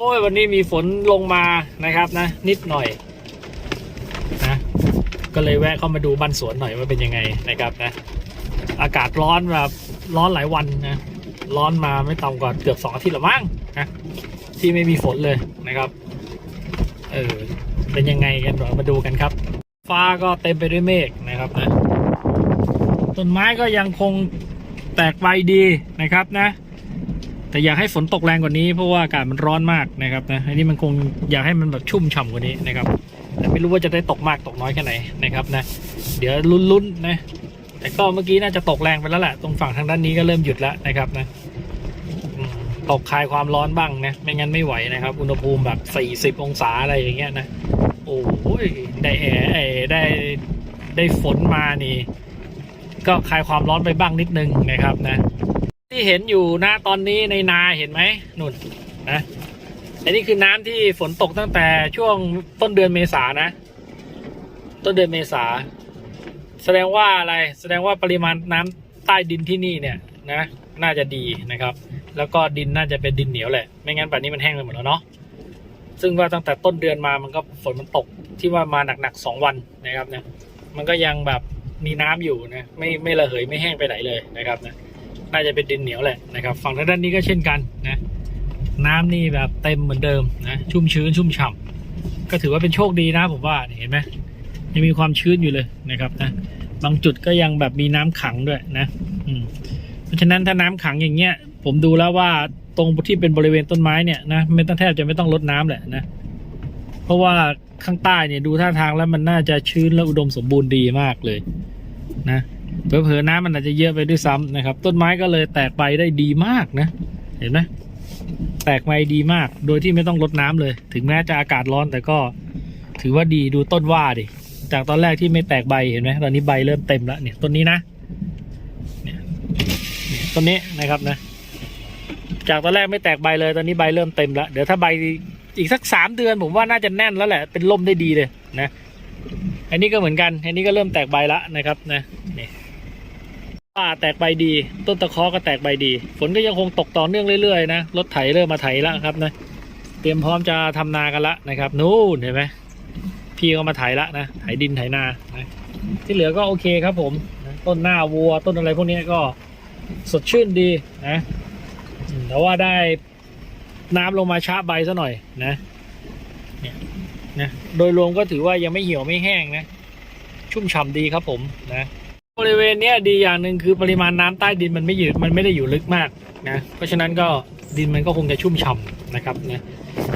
โอ้ยวันนี้มีฝนลงมานะครับนะ นิดหน่อยนะก็เลยแวะเข้ามาดูบ้านสวนหน่อยว่าเป็นยังไงนะครับนะ อากาศร้อนแบบร้อนหลายวันนะร้อนมาไม่ต่ำกว่าเกือบสองอาทิตย์หรือมั้งนะที่ไม่มีฝนเลยนะครับเออเป็นยังไงกันเดี๋ยวมาดูกันครับ ฟ้าก็เต็มไปด้วยเมฆนะครับนะต้นไม้ก็ยังคงแตกใบดีนะครับนะ แต่อยากให้ฝนตกแรงกว่านี้เพราะว่าอากาศมันร้อนมากนะครับนะอันนี้มันคงอยากให้มันแบบชุ่มฉ่ำกว่านี้นะครับ แต่ไม่รู้ว่าจะได้ตกมากตกน้อยแค่ไหนนะครับนะเดี๋ยวลุ้นๆนะแต่ก็เมื่อกี้น่าจะตกแรงไปแล้วแหละตรงฝั่งทางด้านนี้ก็เริ่มหยุดแล้วนะครับนะตกคลายความร้อนบ้างนะไม่งั้นไม่ไหวนะครับ อุณหภูมิแบบ 40 องศาอะไรอย่างเงี้ยนะโอ้ยได้แอร์ได้ได้ฝนมานี่ ก็คลายความร้อนไปบ้างนิดนึงนะครับนะ ที่เห็นอยู่นะตอนนี้ในนาเห็นไหมนุ่นนะอันนี้คือน้ำที่ฝนตกตั้งแต่ช่วงต้นเดือนเมษานะ ต้นเดือนเมษา แสดงว่าอะไรแสดงว่าปริมาณน้ำใต้ดินที่นี่เนี่ยนะ น่าจะดีนะครับ แล้วก็ดินน่าจะเป็นดินเหนียวแหละ ไม่งั้นป่านนี้มันแห้งไปหมดแล้วเนาะซึ่งว่าตั้งแต่ต้นเดือนมามันก็ฝนมันตกที่ว่ามาหนักๆสองวันนะครับนะมันก็ยังแบบมีน้ำอยู่นะไม่ไม่ระเหยไม่แห้งไปไหนเลยนะครับนะ น่าจะเป็นดินเหนียวแหละนะครับฝั่งทางด้านนี้ก็เช่นกันนะน้ำนี่แบบเต็มเหมือนเดิมนะชุ่มชื้นชุ่มฉ่ำก็ถือว่าเป็นโชคดีนะผมว่าเห็นไหมยังมีความชื้นอยู่เลยนะครับนะบางจุดก็ยังแบบมีน้ำขังด้วยนะอืมเพราะฉะนั้นถ้าน้ำขังอย่างเงี้ย ผมดูแล้วว่าตรงที่เป็นบริเวณต้นไม้เนี่ยนะไม่ต้องแทบจะไม่ต้องลดน้ำแหละนะเพราะว่าข้างใต้เนี่ยดูท่าทางแล้วมันน่าจะชื้นและอุดมสมบูรณ์ดีมากเลย นะ เผลอๆน้ำมันอาจจะเยอะไปด้วยซ้ำนะครับ ต้นไม้ก็เลยแตกใบได้ดีมากนะ เห็นไหมแตกใบดีมาก โดยที่ไม่ต้องลดน้ำเลย ถึงแม้จะอากาศร้อนแต่ก็ถือว่าดีดูต้นว่าดิจากตอนแรกที่ไม่แตกใบเห็นไหมตอนนี้ใบเริ่มเต็มแล้วเนี่ยต้นนี้นะเนี่ยต้นนี้นะครับนะ จากตอนแรกไม่แตกใบเลยตอนนี้ใบเริ่มเต็มแล้วเดี๋ยวถ้าใบอีกสักสามเดือนผมว่าน่าจะแน่นแล้วแหละเป็นล่มได้ดีเลยนะ อันนี้ก็เหมือนกัน อันนี้ก็เริ่มแตกใบละนะครับนะ ป่าแตกใบดี ต้นตะเคอก็แตกใบดี ฝนก็ยังคงตกต่อเนื่องเรื่อยๆนะรถไถเริ่มมาไถแล้วครับนะเตรียมพร้อมจะทำนากันละนะครับ นู่นเห็นไหมพี่ก็มาไถละนะไถดินไถนานะที่เหลือก็โอเคครับผมต้นหน้าวัวต้นอะไรพวกนี้ก็สดชื่นดีนะแต่ว่าได้น้ำลงมาช้าใบซะหน่อยนะเนี่ยนะโดยรวมก็ถือว่ายังไม่เหี่ยวไม่แห้งนะ ชุ่มฉ่ำดีครับผมนะ บริเวณเนี้ยดีอย่างหนึ่งคือปริมาณน้ำใต้ดินมันไม่อยู่มันไม่ได้อยู่ลึกมากนะเพราะฉะนั้นก็ดินมันก็คงจะชุ่มฉ่ำนะครับนะ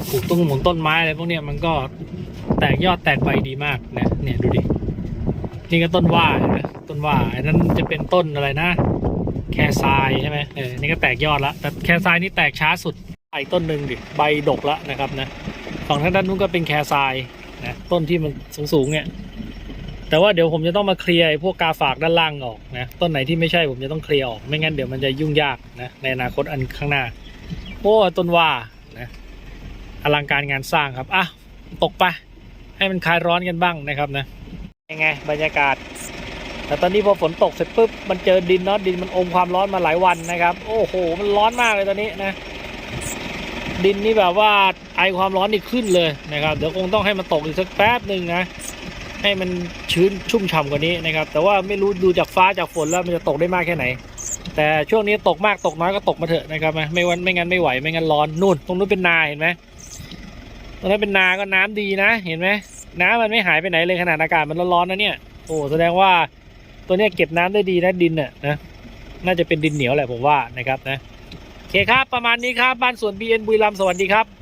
ปลูกต้นหมุนต้นไม้อะไรพวกเนี้ยมันก็แตกยอดแตกใบดีมากนะเนี่ยดูดินี่ก็ต้นว่านไหมต้นว่าอันนั้นจะเป็นต้นอะไรนะ แครทรายใช่ไหมเออนี่ก็แตกยอดละแต่แครทรายนี่แตกช้าสุดไอีกต้นหนึ่งดิใบดกละนะครับนะฝั่งทางด้านนู้นก็เป็นแครทรายนะต้นที่มันสูงๆเนี่ย แต่ว่าเดี๋ยวผมจะต้องมาเคลียร์ไอ้พวกกาฝากด้านล่างออกนะต้นไหนที่ไม่ใช่ผมจะต้องเคลียร์ออกไม่งั้นเดี๋ยวมันจะยุ่งยากนะในอนาคตอันข้างหน้าโอ้ต้นว่านะอลังการงานสร้างครับอะตกไป ให้มันคลายร้อนกันบ้างนะครับนะยังไงบรรยากาศ แต่ตอนนี้พอฝนตกเสร็จปุ๊บมันเจอดินเนาะดินมันอมความร้อนมาหลายวันนะครับ โอ้โห มันร้อนมากเลยตอนนี้นะดินนี่แบบว่าไอความร้อนนี่ขึ้นเลยนะครับ เดี๋ยวคงต้องให้มันตกอีกสักแป๊บหนึ่งนะ ให้มัน ชื้นชุ่มฉ่ากว่านี้นะครับ แต่ว่าไม่รู้ดูจากฟ้าจากฝนแล้วมันจะตกได้มากแค่ไหน แต่ช่วงนี้ตกมากตกน้อยก็ตกมาเถอะนะครับไม่วันไม่งั้นไม่ไหวไม่งั้นร้อนนู่น ตรงนู้นเป็นนาเห็นไหมตรงนั้นเป็นนาก็น้ำดีนะเห็นไหมน้ำมันไม่หายไปไหนเลยขนาดอากาศมันร้อนๆนะเนี่ยโอ้แสดงว่าตัวเนี้ยเก็บน้ำได้ดีนะดินน่ะนะน่าจะเป็นดินเหนียวแหละผมว่านะครับนะโอเคครับประมาณนี้ครับบ้านสวนบีเอ็นบุรีรัมย์สวัสดีครับ